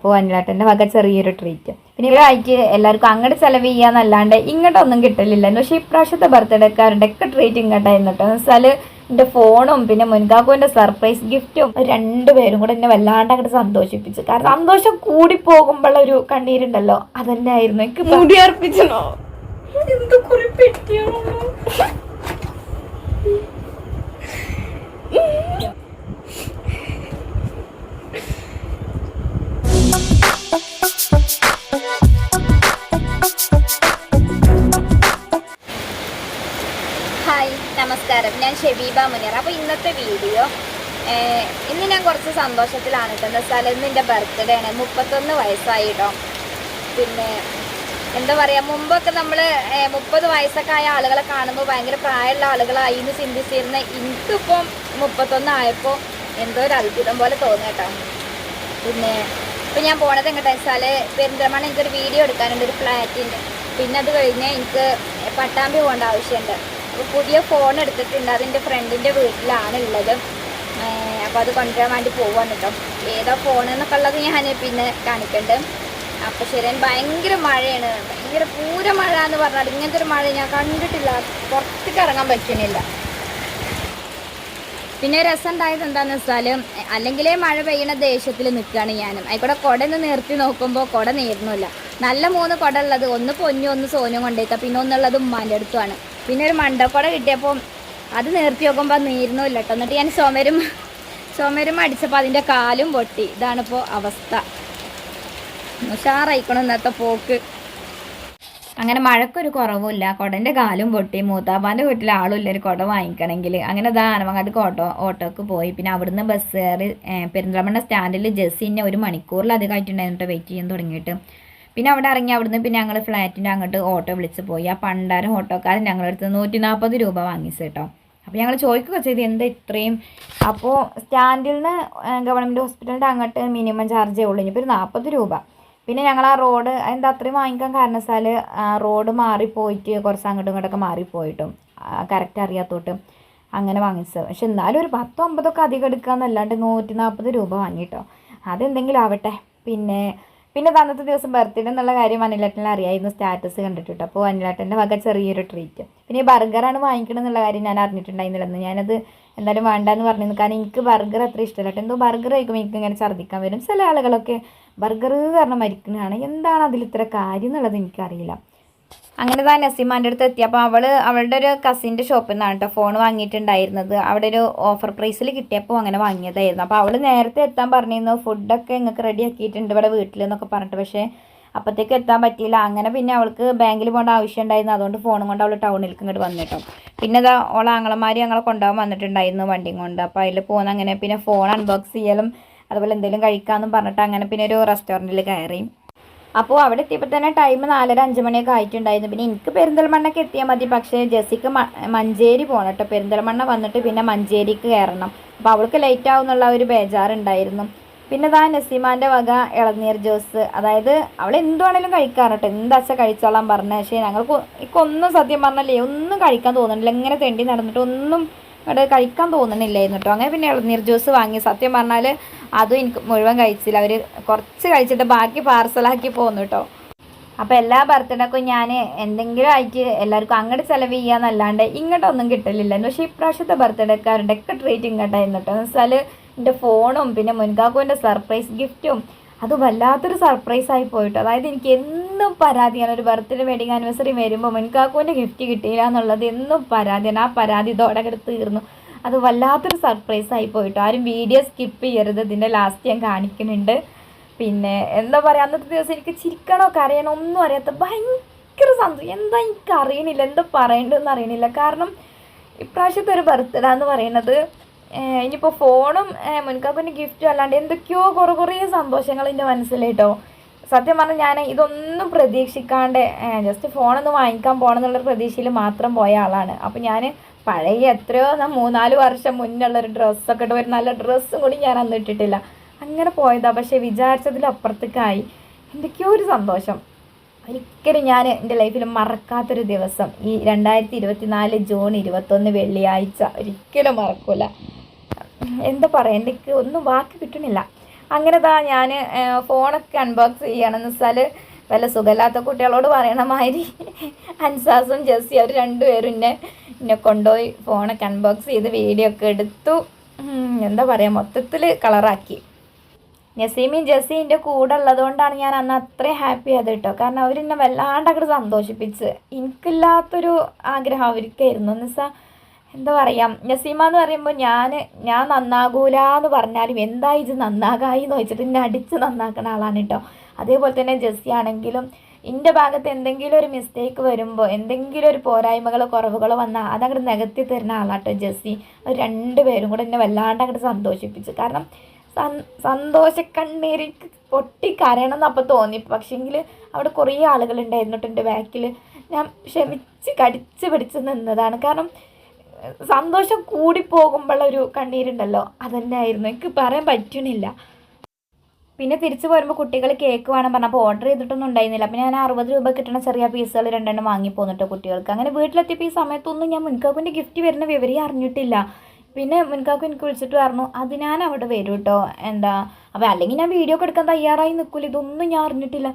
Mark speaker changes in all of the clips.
Speaker 1: അപ്പോൾ അനിലാട്ടന്റെ വക ചെറിയൊരു ട്രീറ്റ് പിന്നെ ആയിട്ട് എല്ലാവർക്കും അങ്ങോട്ട് ചെലവ് ചെയ്യാന്നല്ലാണ്ട് ഇങ്ങോട്ടൊന്നും കിട്ടലില്ല പക്ഷേ ഇപ്രാവശ്യത്തെ ബർത്ത്ഡേക്കാരുടെ ഒക്കെ ട്രീറ്റ് ഇങ്ങോട്ടായിരുന്നു കേട്ടോ. എന്ന് വെച്ചാൽ എന്റെ ഫോണും പിന്നെ മുൻകാക്കുവിന്റെ സർപ്രൈസ് ഗിഫ്റ്റും രണ്ടുപേരും കൂടെ എന്നെ വല്ലാണ്ട് അങ്ങോട്ട് സന്തോഷിപ്പിച്ചു. കാരണം സന്തോഷം കൂടി പോകുമ്പോഴുള്ള ഒരു കണ്ണീരുണ്ടല്ലോ. അതന്നെ ആയിരുന്നു എനിക്ക്
Speaker 2: മുടി അർപ്പിച്ചു എന്ത് കുറിപ്പെട്ടിയാണോ
Speaker 1: ഷെബീബ മുനിയർ അപ്പോൾ ഇന്നത്തെ വീഡിയോ ഇന്ന് ഞാൻ കുറച്ച് സന്തോഷത്തിലാണ് കേട്ടോ. എന്താ വെച്ചാൽ ഇന്ന് എന്റെ ബർത്ത്ഡേ ആണ്. മുപ്പത്തൊന്ന് വയസ്സായി കേട്ടോ. പിന്നെ എന്താ പറയുക മുമ്പൊക്കെ നമ്മൾ മുപ്പത് വയസ്സൊക്കെ ആയ ആളുകളെ കാണുമ്പോൾ ഭയങ്കര പ്രായമുള്ള ആളുകളായി എന്ന് ചിന്തിച്ചിരുന്ന എനിക്കിപ്പം മുപ്പത്തൊന്ന് ആയപ്പോൾ എന്തോ ഒരു അത്ഭുതം പോലെ തോന്നി കേട്ടോ. പിന്നെ ഇപ്പം ഞാൻ പോണത് എങ്ങോട്ടാ വെച്ചാൽ പെരിന്തൽമണ്ണ എനിക്കൊരു വീഡിയോ എടുക്കാനുണ്ട് ഒരു ഫ്ലാറ്റിന്റെ പിന്നെ അത് കഴിഞ്ഞ് എനിക്ക് പട്ടാമ്പി പോകേണ്ട ആവശ്യമുണ്ട്. പുതിയ ഫോൺ എടുത്തിട്ടുണ്ട്. അതെന്റെ ഫ്രണ്ടിന്റെ വീട്ടിലാണ് ഉള്ളത്. അപ്പോൾ അത് കൊണ്ടുവരാൻ വേണ്ടി പോവാണ് കേട്ടോ. ഏതാ ഫോൺ എന്നൊക്കെ ഉള്ളത് ഞാൻ പിന്നെ കാണിക്കണ്ട്. അപ്പോൾ ശരി ഭയങ്കര മഴയാണ്. ഭയങ്കര പൂര മഴ എന്ന് പറഞ്ഞാൽ ഇങ്ങനത്തെ ഒരു മഴ ഞാൻ കണ്ടിട്ടില്ല. പുറത്തേക്ക് ഇറങ്ങാൻ പറ്റുന്നില്ല. പിന്നെ രസം ഉണ്ടായത് എന്താണെന്ന് വെച്ചാൽ അല്ലെങ്കിലേ മഴ പെയ്യണ ദേഷ്യത്തിൽ നിൽക്കുകയാണ് ഞാനും. ആയിക്കോട്ടെ കുട ഒന്ന് നിർത്തി നോക്കുമ്പോൾ കുട നേരുന്നില്ല. നല്ല മൂന്ന് കുട ഉള്ളത്. ഒന്ന് പൊന്നു ഒന്ന് സോനും കൊണ്ടേക്കാം പിന്നെ ഒന്നുള്ളത് ഉമ്മാന്റെ അടുത്തുമാണ്. പിന്നെ ഒരു മണ്ടക്കുട കിട്ടിയപ്പോൾ അത് നിർത്തി നോക്കുമ്പോൾ നീരുന്നില്ല കേട്ടോ. എന്നിട്ട് ഞാൻ സോമരും സോമരും അടിച്ചപ്പോൾ അതിന്റെ കാലും പൊട്ടി. ഇതാണിപ്പോൾ അവസ്ഥ. ഉഷാറായിക്കണം ഇന്നത്തെ പോക്ക്? അങ്ങനെ മഴക്കൊരു കുറവുമില്ല. കുടന്റെ കാലും പൊട്ടി. മൂത്താപ്പാന്റെ വീട്ടിൽ ആളുമില്ല ഒരു കുട വാങ്ങിക്കണമെങ്കിൽ. അങ്ങനെ ഇതാ ആനമങ്ങാട് ഓട്ടോ ഓട്ടോക്ക് പോയി. പിന്നെ അവിടുന്ന് ബസ് കയറി പെരിന്തൽമണ്ണ സ്റ്റാൻഡിൽ ജസ്സിനെ ഒരു മണിക്കൂറിലധികമായിട്ടുണ്ടായിരുന്നു വെയിറ്റ് ചെയ്യാൻ തുടങ്ങിയിട്ട്. പിന്നെ അവിടെ ഇറങ്ങി അവിടുന്ന് പിന്നെ ഞങ്ങൾ ഫ്ലാറ്റിന്റെ അങ്ങോട്ട് ഓട്ടോ വിളിച്ച് പോയി. ആ പണ്ടാരം ഓട്ടോക്കാരൻ ഞങ്ങളുടെ അടുത്ത് നൂറ്റി നാൽപ്പത് രൂപ വാങ്ങിച്ചു കേട്ടോ. അപ്പോൾ ഞങ്ങൾ ചോദിക്കുക ചെയ്ത് എന്താ ഇത്രയും? അപ്പോൾ സ്റ്റാൻഡിൽ നിന്ന് ഗവൺമെന്റ് ഹോസ്പിറ്റലിന്റെ അങ്ങോട്ട് മിനിമം ചാർജേ ഉള്ളൂ. ഇനിയിപ്പോൾ ഒരു നാൽപ്പത് രൂപ. പിന്നെ ഞങ്ങൾ ആ റോഡ് എന്താ അത്രയും വാങ്ങിക്കാൻ കാരണവശാൽ റോഡ് മാറിപ്പോയിട്ട് കുറച്ച് അങ്ങോട്ടും ഇങ്ങോട്ടൊക്കെ മാറിപ്പോയിട്ടും കറക്റ്റ് അറിയാത്തോട്ട് അങ്ങനെ വാങ്ങിച്ചത്. പക്ഷെ എന്നാലും ഒരു പത്തോ അമ്പതൊക്കെ അധികം എടുക്കാന്നല്ലാണ്ട് നൂറ്റി നാൽപ്പത് രൂപ വാങ്ങിയിട്ടോ അതെന്തെങ്കിലും ആവട്ടെ. പിന്നെ പിന്നെ അന്നത്തെ ദിവസം ബർത്ത്ഡേ എന്നുള്ള കാര്യം അനിലേട്ടനെ അറിയായിരുന്നു സ്റ്റാറ്റസ് കണ്ടിട്ടുണ്ട് അപ്പോൾ അനിലേട്ടന്റെ വക ചെറിയൊരു ട്രീറ്റ് പിന്നെ ബർഗറാണ് വാങ്ങിക്കണം എന്നുള്ള കാര്യം ഞാൻ അറിഞ്ഞിട്ടുണ്ടായിരുന്നില്ലെന്ന് ഞാനത് എന്തായാലും വേണ്ടാന്ന് പറഞ്ഞിരുന്നു. കാരണം എനിക്ക് ബർഗർ അത്ര ഇഷ്ടമല്ല. എന്തോ ബർഗർ കഴിക്കുമ്പോൾ എനിക്ക് ഇങ്ങനെ ഛർദ്ദിക്കാൻ വരും. ചില ആളുകളൊക്കെ ബർഗർ കാരണം മരിക്കുന്നതാണ് എന്താണ് അതിൽ ഇത്ര കാര്യം എന്നുള്ളത് എനിക്കറിയില്ല. അങ്ങനെ താ നസീമാന്റെ അടുത്ത് എത്തി. അപ്പോൾ അവൾ അവളുടെ ഒരു കസിന്റെ ഷോപ്പിൽ നിന്നാണ് കേട്ടോ ഫോൺ വാങ്ങിയിട്ടുണ്ടായിരുന്നത്. അവിടെ ഒരു ഓഫർ പ്രൈസിൽ കിട്ടിയപ്പോൾ അങ്ങനെ വാങ്ങിയതായിരുന്നു. അപ്പോൾ അവൾ നേരത്തെ എത്താൻ പറഞ്ഞിരുന്നു. ഫുഡൊക്കെ നിങ്ങൾക്ക് റെഡി ആക്കിയിട്ടുണ്ട് ഇവിടെ വീട്ടിൽ എന്നൊക്കെ പറഞ്ഞിട്ട്. പക്ഷേ അപ്പോഴത്തേക്ക് എത്താൻ പറ്റിയില്ല. അങ്ങനെ പിന്നെ അവൾക്ക് ബാങ്കിൽ പോകേണ്ട ആവശ്യം ഉണ്ടായിരുന്നു. അതുകൊണ്ട് ഫോണും കൊണ്ട് അവൾ ടൗണിലേക്ക് ഇങ്ങോട്ട് വന്നിട്ടോ പിന്നെ ഇതാ ഓളെ ആങ്ങളമാർ ഞങ്ങളെ കൊണ്ടുപോകാൻ വന്നിട്ടുണ്ടായിരുന്നു വണ്ടിയും കൊണ്ട്. അപ്പോൾ അതിൽ പോകുന്ന അങ്ങനെ പിന്നെ ഫോൺ അൺബോക്സ് ചെയ്യലും അതുപോലെ എന്തെങ്കിലും കഴിക്കാമെന്നും പറഞ്ഞിട്ട് അങ്ങനെ പിന്നെ ഒരു റെസ്റ്റോറന്റിൽ കയറി. അപ്പോൾ അവിടെ എത്തിയപ്പോൾ തന്നെ ടൈം നാലര അഞ്ച് മണിയൊക്കെ ആയിട്ടുണ്ടായിരുന്നു. പിന്നെ എനിക്ക് പെരിന്തൽമണ്ണയ്ക്ക് എത്തിയാൽ മതി. പക്ഷേ ജെസ്സിക്ക് മഞ്ചേരി പോകണം കേട്ടോ പെരിന്തൽമണ്ണ വന്നിട്ട് പിന്നെ മഞ്ചേരിക്ക് കയറണം. അപ്പോൾ അവൾക്ക് ലേറ്റ് ആവും എന്നുള്ള ഒരു ബേജാറുണ്ടായിരുന്നു. പിന്നെ ഇതാ നസീമാന്റെ വക ഇളനീർ ജ്യൂസ്. അതായത് അവൾ എന്തുവാണേലും കഴിക്കാറ് കേട്ടോ എന്താച്ചാൽ കഴിച്ചോളാൻ പറഞ്ഞ. പക്ഷേ ഞങ്ങൾക്ക് ഇക്കൊന്നും സത്യം പറഞ്ഞല്ലേ ഒന്നും കഴിക്കാൻ തോന്നുന്നില്ല. ഇങ്ങനെ തെണ്ടി നടന്നിട്ട് ഒന്നും ഇവിടെ കഴിക്കാൻ തോന്നണില്ലായിരുന്നു കേട്ടോ. അങ്ങനെ പിന്നെ ഇളനീർ ജ്യൂസ് വാങ്ങി. സത്യം പറഞ്ഞാൽ അതും എനിക്ക് മുഴുവൻ കഴിച്ചില്ല. അവർ കുറച്ച് കഴിച്ചിട്ട് ബാക്കി പാർസലാക്കി പോന്നു കേട്ടോ. അപ്പോൾ എല്ലാ ബർത്ത്ഡേക്കും ഞാൻ എന്തെങ്കിലും ആയിട്ട് എല്ലാവർക്കും അങ്ങോട്ട് ചിലവ് ചെയ്യാന്നല്ലാണ്ട് ഇങ്ങോട്ടൊന്നും കിട്ടലില്ല പക്ഷേ ഇപ്രാവശ്യത്തെ ബർത്ത്ഡേക്കാരുടെ ഒക്കെ ട്രീറ്റ് ഇങ്ങോട്ടായിരുന്നു കേട്ടോ. എന്ന് വെച്ചാൽ എന്റെ ഫോണും പിന്നെ മുൻകാക്കുവിന്റെ സർപ്രൈസ് ഗിഫ്റ്റും അത് വല്ലാത്തൊരു സർപ്രൈസ് ആയി പോയിട്ട്. അതായത് എനിക്ക് എന്നും പരാതിയാണ് ഒരു ബർത്ത്ഡേ വെഡിങ് ആനിവേഴ്സറി വരുമ്പോൾ മുൻകാക്കുവിന്റെ ഗിഫ്റ്റ് കിട്ടിയില്ല എന്നുള്ളത് എന്നും പരാതിയാണ് ആ പരാതി ഇതോടെ തീർന്നു. അത് വല്ലാത്തൊരു സർപ്രൈസ് ആയി പോയിട്ട്. ആരും വീഡിയോ സ്കിപ്പ് ചെയ്യരുത് ഇതിന്റെ ലാസ്റ്റ് ഞാൻ കാണിക്കുന്നുണ്ട്. പിന്നെ എന്താ പറയുക അന്നത്തെ ദിവസം എനിക്ക് ചിരിക്കണോ കരയണോ ഒന്നും അറിയാത്ത ഭയങ്കര സന്തോഷം. എന്താ എനിക്ക് അറിയണില്ല എന്താ പറയേണ്ടതെന്ന് അറിയണില്ല. കാരണം ഇപ്രാവശ്യത്തെ ഒരു ബർത്ത്ഡേ എന്ന് പറയുന്നത് ഇനിയിപ്പോൾ ഫോണും മുൻകാക്കുന്റെ ഗിഫ്റ്റും അല്ലാണ്ട് എന്തൊക്കെയോ കുറേ കുറേ സന്തോഷങ്ങൾ എന്റെ മനസ്സിലേട്ടോ സത്യം പറഞ്ഞാൽ ഞാൻ ഇതൊന്നും പ്രതീക്ഷിക്കാണ്ട് ജസ്റ്റ് ഫോണൊന്ന് വാങ്ങിക്കാൻ പോകണം എന്നുള്ള പ്രതീക്ഷയിൽ മാത്രം പോയ ആളാണ്. അപ്പോൾ ഞാൻ പഴയ എത്രയോ മൂന്നാൽ വർഷം മുന്നുള്ളൊരു ഡ്രസ്സൊക്കെ ഇട്ട് ഒരു നല്ല ഡ്രസ്സും കൂടി ഞാൻ അന്ന് ഇട്ടിട്ടില്ല. അങ്ങനെ പോയതാണ് പക്ഷേ വിചാരിച്ചതിലപ്പുറത്തേക്കായി എന്തൊക്കെയോ ഒരു സന്തോഷം. ഒരിക്കലും ഞാൻ എന്റെ ലൈഫിൽ മറക്കാത്തൊരു ദിവസം. ഈ രണ്ടായിരത്തി ഇരുപത്തി നാല് ജൂൺ ഇരുപത്തൊന്ന് വെള്ളിയാഴ്ച ഒരിക്കലും മറക്കൂല. എന്താ പറയുക എനിക്ക് ഒന്നും വാക്ക് കിട്ടണില്ല. അങ്ങനെ താ ഞാൻ ഫോണൊക്കെ അൺബോക്സ് ചെയ്യണമെന്ന് വെച്ചാൽ വല്ല സുഖമില്ലാത്ത കുട്ടികളോട് പറയണ മാതിരി അൻസാസും ജെസ്സി അവർ രണ്ടുപേരും എന്നെ എന്നെ കൊണ്ടുപോയി ഫോണൊക്കെ അൺബോക്സ് ചെയ്ത് വീഡിയോ ഒക്കെ എടുത്തു. എന്താ പറയുക മൊത്തത്തിൽ കളറാക്കി നസീമയും ജസീന്റെ കൂടെ ഉള്ളതുകൊണ്ടാണ് ഞാൻ അന്ന് അത്രയും ഹാപ്പി ആയത് കേട്ടോ. കാരണം അവരെന്നെ വല്ലാണ്ട് അങ്ങോട്ട് സന്തോഷിപ്പിച്ച്. എനിക്കില്ലാത്തൊരു ആഗ്രഹം അവർക്കായിരുന്നു. എന്ന് വെച്ചാൽ എന്താ പറയുക നസീമ എന്ന് പറയുമ്പോൾ ഞാൻ ഞാൻ നന്നാകൂല എന്ന് പറഞ്ഞാലും എന്താ ഇത് നന്നാകായി എന്ന് വെച്ചിട്ട് എന്നെ അടിച്ച് നന്നാക്കുന്ന ആളാണ് കേട്ടോ അതേപോലെ തന്നെ ജെസ്സി ആണെങ്കിലും എന്റെ ഭാഗത്ത് എന്തെങ്കിലും ഒരു മിസ്റ്റേക്ക് വരുമ്പോൾ എന്തെങ്കിലും ഒരു പോരായ്മകളോ കുറവുകളോ വന്നാൽ അതങ്ങോട്ട് നികത്തി തരുന്ന ആളാട്ടോ ജെസ്സി. രണ്ട് രണ്ടുപേരും കൂടെ എന്നെ വല്ലാണ്ട് അങ്ങോട്ട് സന്തോഷിപ്പിച്ചു. കാരണം സന്തോഷ സന്തോഷക്കണ്ണീരിക്ക് പൊട്ടി കരയണം എന്നപ്പോൾ തോന്നി. പക്ഷേങ്കിൽ അവിടെ കുറേ ആളുകൾ ഉണ്ടായിരുന്നിട്ടുണ്ട് എന്റെ ബാക്കിൽ ഞാൻ ക്ഷമിച്ച് കടിച്ച് പിടിച്ച് നിന്നതാണ്. കാരണം സന്തോഷം കൂടിപ്പോകുമ്പോഴൊരു കണ്ണീരുണ്ടല്ലോ. അതന്നെ ആയിരുന്നു എനിക്ക് പറയാൻ പറ്റുന്നില്ല പിന്നെ തിരിച്ചു പോരുമ്പോൾ കുട്ടികൾ കേക്ക് വേണം പറഞ്ഞപ്പോൾ ഓർഡർ ചെയ്തിട്ടൊന്നും ഉണ്ടായിരുന്നില്ല. പിന്നെ ഞാൻ അറുപത് രൂപ കിട്ടുന്ന ചെറിയ പീസുകൾ രണ്ടെണ്ണം വാങ്ങി പോന്നിട്ട് കുട്ടികൾക്ക്. അങ്ങനെ വീട്ടിലെത്തിയപ്പോൾ ഈ സമയത്തൊന്നും ഞാൻ മുൻകാക്കുവിന്റെ ഗിഫ്റ്റ് വരുന്ന വിവരം അറിഞ്ഞിട്ടില്ല. പിന്നെ മുൻകാക്കു എനിക്ക് വിളിച്ചിട്ട് പറഞ്ഞു അത് ഞാൻ അവിടെ വരും കേട്ടോ എന്താ? അപ്പോൾ അല്ലെങ്കിൽ ഞാൻ വീഡിയോ ഒക്കെ എടുക്കാൻ തയ്യാറായി നിൽക്കില്ല ഇതൊന്നും ഞാൻ അറിഞ്ഞിട്ടില്ല.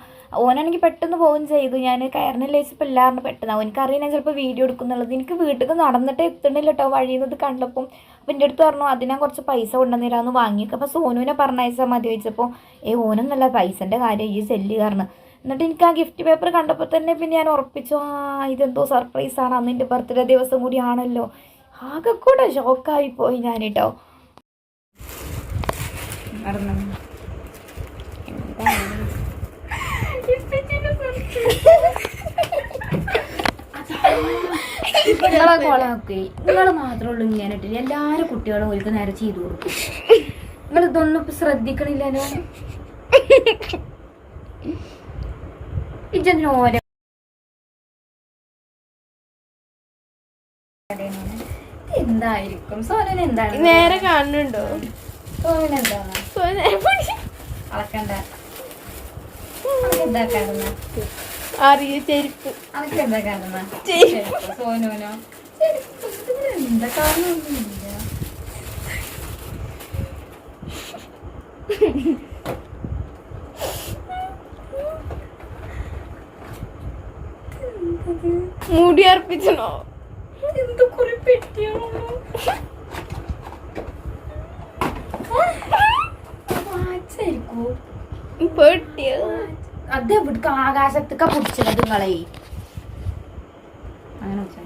Speaker 1: ഓനാണെങ്കിൽ പെട്ടെന്ന് പോവുകയും ചെയ്തു. ഞാൻ കയറിനില്ല ഇപ്പം ഇല്ലാറിന് പെട്ടെന്ന്. എനിക്കറിയാം ഞാൻ ചിലപ്പോൾ വീഡിയോ എടുക്കുന്നുള്ളത്. എനിക്ക് വീട്ടിൽ നടന്നിട്ട് എത്തണില്ല കേട്ടോ വഴിയിൽ നിന്ന് കണ്ടപ്പം. അപ്പം എന്റെ അടുത്ത് പറഞ്ഞു അത് ഞാൻ കുറച്ച് പൈസ കൊണ്ടുവന്നിരാന്ന് വാങ്ങിയൊക്കെ. അപ്പോൾ സോനുവിനെ പറഞ്ഞയച്ചാൽ മതി ചോദിച്ചപ്പോൾ ഏ ഓനൊന്നല്ല പൈസന്റെ കാര്യം ഈ സെല്ല് കാരണം. എന്നിട്ട് എനിക്ക് ആ ഗിഫ്റ്റ് പേപ്പർ കണ്ടപ്പോൾ തന്നെ പിന്നെ ഞാൻ ഉറപ്പിച്ചു ആ ഇതെന്തോ സർപ്രൈസാണ് അന്ന് എന്റെ ബർത്ത്ഡേ ദിവസം കൂടി ആണല്ലോ ആകെ കൂടെ ഷോക്കായി പോയി ഞാൻ കേട്ടോ നിങ്ങളെ കൊളാക്കി നിങ്ങൾ മാത്രമേ ഉള്ളൂ ഇങ്ങനെ ഇട്ടില്ല എല്ലാവരും കുട്ടികളും ഒരു നേരെ ചെയ്തു കൊടുക്കും. നിങ്ങൾ ഇതൊന്നും ഇപ്പൊ ശ്രദ്ധിക്കണില്ലല്ലോ ഇജന്തിന് എന്തായിരിക്കും? സോനൻ എന്താണ്?
Speaker 2: നേരെ കാണുന്നുണ്ടോ?
Speaker 1: സോനൻ എന്താണ്. അളക്കണ്ട. എന്താ കാണുന്ന
Speaker 2: അറിയ ചെരുപ്പ്.
Speaker 1: അനക്ക് എന്താ കാണുന്ന. ഇതിന് എന്താ കാണുന്നില്ല.
Speaker 2: മുടി അർപ്പിച്ചണോ?
Speaker 1: കുറി പെട്ടിയാണോ വാച്ചായിരിക്കോ
Speaker 2: പെട്ടിയോ?
Speaker 1: അത് ഇവിടേക്ക് ആകാശത്തൊക്കെ പിടിച്ചത് നിങ്ങളെ അങ്ങനെ വെച്ചാ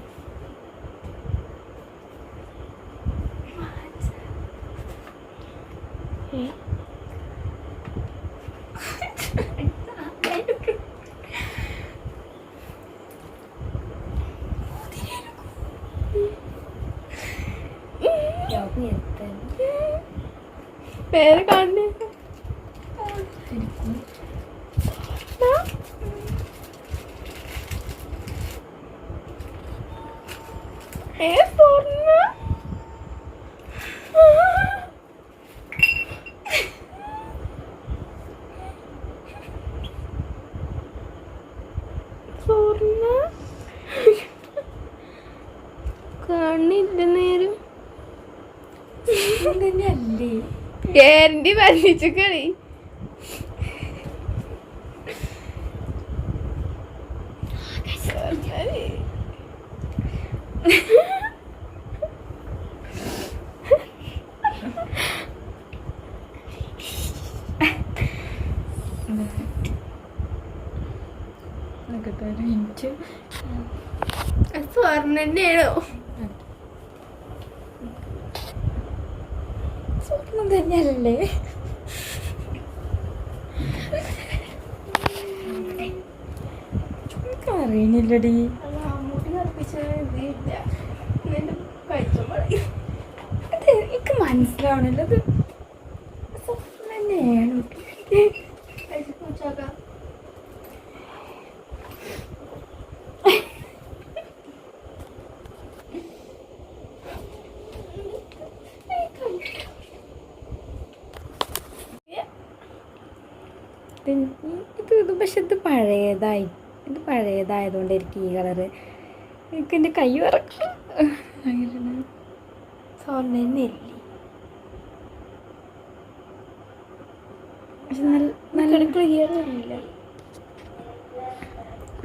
Speaker 2: നേരെ കാണുന്നു ഏ സ്വർണ സ്വർണ കണ്ണില്ല നേരം
Speaker 1: തന്നെയല്ലേ
Speaker 2: ഗ്യാരണ്ടി പറഞ്ഞിച്ചു കളി സ്വർണ തന്നെയാണോ
Speaker 1: തന്നെയല്ലേ അറിയണില്ലടി. അത് എനിക്ക് മനസ്സിലാവണില്ല അത് സ്വപ്നം തന്നെയാണ്
Speaker 2: കഴിച്ചോക്കാം
Speaker 1: ഇത് ഇത് പക്ഷെ ഇത് പഴയതായി. ഇത് പഴയതായതുകൊണ്ടായിരിക്കും ഈ കളറ്. എനിക്ക് എന്റെ കൈ വറക്കും. അങ്ങനെ.
Speaker 2: സ്വർണ
Speaker 1: ഇത് നല്ല നല്ല
Speaker 2: ക്ലിയർ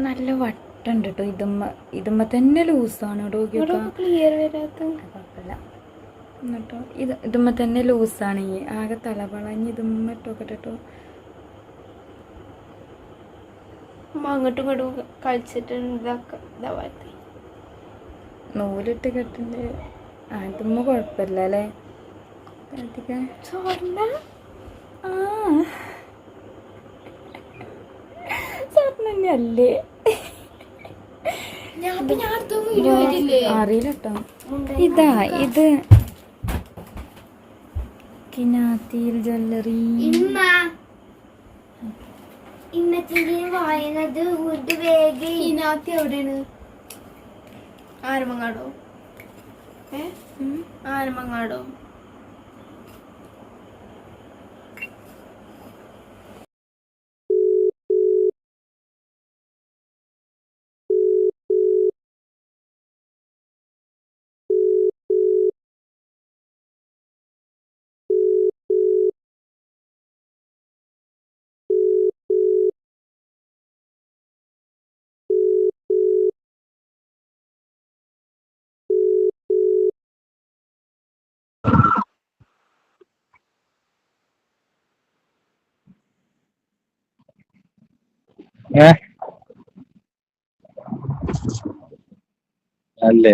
Speaker 1: നല്ല വട്ടുണ്ട് കേട്ടോ ഇതുമ്മ ഇതുമ്മ തന്നെ ലൂസാണ്. കേട്ടോ
Speaker 2: ക്ലിയർ വരാത്ത?
Speaker 1: കുഴപ്പമില്ല. എന്നിട്ടോ? ഇത് ഇതുമ്മ തന്നെ ലൂസാണ്. ഈ ആകെ തലവളഞ്ഞ് ഇതുമ്മ ഇട്ടോക്കട്ടെ കേട്ടോ
Speaker 2: അമ്മ അങ്ങോട്ടും ഇങ്ങോട്ടും കളിച്ചിട്ടുണ്ട് ഇതാക്ക ഇതാവാത്ത.
Speaker 1: നൂലിട്ട് കെട്ടുണ്ട്. ആ. ഇതുമ്മ കുഴപ്പമില്ല അല്ലേ ആ
Speaker 2: സ്വർണ
Speaker 1: അറിയില്ല കേട്ടോ ഇതാ ഇത്. കിനാത്തിയിൽ ജ്വല്ലറി.
Speaker 3: ഇന്നത്തെ വായനത് ഒരു വേഗം.
Speaker 2: ഇതിനകത്ത് എവിടെയാണ്? ആരമങ്ങാടോ? ഏ? ആരമങ്ങാടോ?
Speaker 4: ഏ അല്ലേ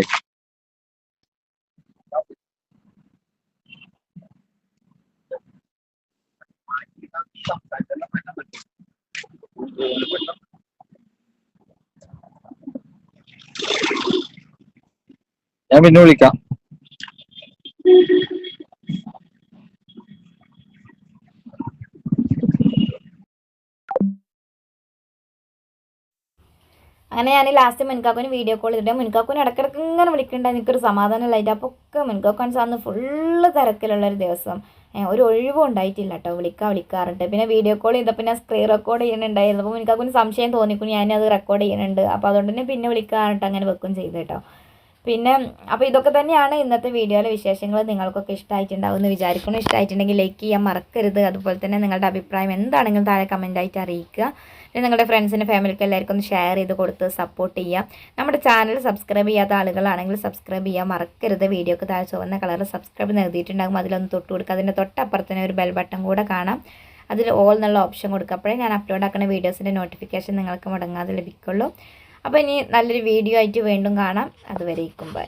Speaker 4: ഞാൻ പിന്നെ വിളിക്കാം
Speaker 1: അങ്ങനെ ഞാൻ ലാസ്റ്റ് മുൻകാക്കുവിന് വീഡിയോ കോൾ ചെയ്തിട്ട് മുൻകാക്കുവിന് ഇടയ്ക്കിടയ്ക്ക് ഇങ്ങനെ വിളിക്കേണ്ട. എനിക്കൊരു സമാധാനം ഇല്ലായിട്ട് അപ്പോൾ ഒക്കെ മുൻകാക്കാൻ സാറിന് ഫുള്ള് തിരക്കിലുള്ളൊരു ദിവസം. ഒരു ഒഴിവും ഉണ്ടായിട്ടില്ല കേട്ടോ വിളിക്കാൻ വിളിക്കാറുണ്ട് പിന്നെ വീഡിയോ കോൾ ചെയ്തപ്പോൾ ഞാൻ സ്ക്രീൻ റെക്കോർഡ് ചെയ്യുന്നുണ്ടായിരുന്നു. അപ്പോൾ മുൻകാക്കുവിന് സംശയം തോന്നിക്കുന്നു. ഞാനത് റെക്കോർഡ് ചെയ്യുന്നുണ്ട്. അപ്പോൾ അതുകൊണ്ട് തന്നെ പിന്നെ വിളിക്കാറുണ്ട് അങ്ങനെ വെക്കും ചെയ്തു കേട്ടോ പിന്നെ അപ്പോൾ ഇതൊക്കെ തന്നെയാണ് ഇന്നത്തെ വീഡിയോയിലെ വിശേഷങ്ങൾ നിങ്ങൾക്കൊക്കെ ഇഷ്ടമായിട്ടുണ്ടാവും എന്ന് വിചാരിക്കുന്നു. ഇഷ്ടമായിട്ടുണ്ടെങ്കിൽ ലൈക്ക് ചെയ്യാൻ മറക്കരുത്. അതുപോലെ തന്നെ നിങ്ങളുടെ അഭിപ്രായം എന്താണെങ്കിലും താഴെ കമന്റായിട്ട് അറിയിക്കുക. പിന്നെ നിങ്ങളുടെ ഫ്രണ്ട്സിന്റെ ഫാമിലിക്ക് എല്ലാവർക്കും ഒന്ന് ഷെയർ ചെയ്ത് കൊടുത്ത് സപ്പോർട്ട് ചെയ്യുക. നമ്മുടെ ചാനൽ സബ്സ്ക്രൈബ് ചെയ്യാത്ത ആളുകളാണെങ്കിൽ സബ്സ്ക്രൈബ് ചെയ്യാൻ മറക്കരുത്. വീഡിയോക്ക് താഴെ ചുവന്ന കളറിൽ സബ്സ്ക്രൈബ് നൽകിയിട്ടുണ്ടാകും അതിലൊന്ന് തൊട്ട് കൊടുക്കുക. അതിന്റെ തൊട്ടപ്പുറത്തിന് ഒരു ബെൽ ബട്ടൺ കൂടെ കാണാം. അതിൽ ഓൾ എന്നുള്ള ഓപ്ഷൻ കൊടുക്കുക. അപ്പോഴേ ഞാൻ അപ്ലോഡ് ആക്കുന്ന വീഡിയോസിന്റെ നോട്ടിഫിക്കേഷൻ നിങ്ങൾക്ക് മുടങ്ങാതെ ലഭിക്കുള്ളൂ. അപ്പോൾ ഇനി നല്ലൊരു വീഡിയോ ആയിട്ട് വീണ്ടും കാണാം. അതുവരേക്കും ബൈ